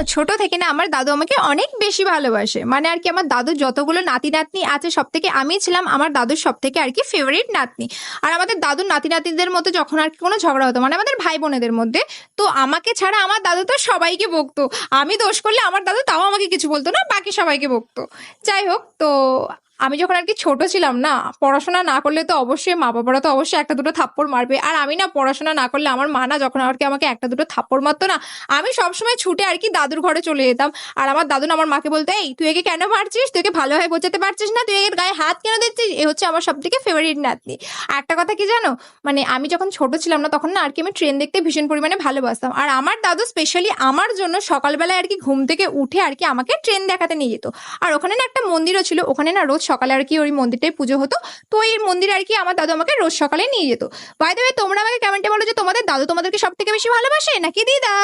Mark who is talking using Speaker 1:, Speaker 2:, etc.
Speaker 1: জানো ছোট থেকে না আমার দাদু আমাকে অনেক বেশি ভালোবাসে। মানে আর কি আমার দাদু যতগুলো নাতি নাতনি আছে সব থেকে আমি ছিলাম আমার দাদুর সব থেকে আর কি ফেভারিট নাতনি। আর আমাদের দাদুর নাতি নাতিদের মতো যখন আর কি কোনো ঝগড়া হতো মানে আমাদের ভাই বোনেদের মধ্যে, তো আমাকে ছাড়া আমার দাদু তো সবাইকে বকতো। আমি দোষ করলে আমার দাদু তাও আমাকে কিছু বলতো না, বাকি সবাইকে বকতো। যাই হোক, তো আমি যখন আর কি ছোট ছিলাম না, পড়াশোনা না করলে তো অবশ্যই মা বাবারা তো অবশ্যই একটা দুটো থাপ্পড় মারবে। আর আমি না পড়াশোনা না করলে আমার মা না যখন আর কি আমাকে একটা দুটো থাপ্পড় মারতো না, আমি সবসময় ছুটে আর কি দাদুর ঘরে চলে যেতাম। আর আমার দাদু না আমার মাকে বলতো, এই, তুই একে কেন মারছিস? তুই একে ভালোভাবে বোঝাতে পারছিস না? তুই একে গায়ে হাত কেন দিচ্ছিস? এ হচ্ছে আমার সব থেকে ফেভারিট নাতনি। আর একটা কথা কি জানো? মানে আমি যখন ছোট ছিলাম না, তখন না আর কি আমি ট্রেন দেখতে ভীষণ পরিমাণে ভালোবাসতাম। আর আমার দাদু স্পেশালি আমার জন্য সকালবেলায় আর কি ঘুম থেকে উঠে আর কি আমাকে ট্রেন দেখাতে নিয়ে যেত। আর ওখানে না একটা মন্দিরও ছিল, ওখানে না রোজ সকালে আর কি ওই মন্দিরটাই পুজো হতো। তো এই মন্দিরে আর কি আমার দাদু আমাকে রোজ সকালে নিয়ে যেত। বাই তোমরা আমাকে কেমনটা বলো যে তোমাদের দাদু তোমাদেরকে সব থেকে বেশি ভালোবাসে নাকি দিদা?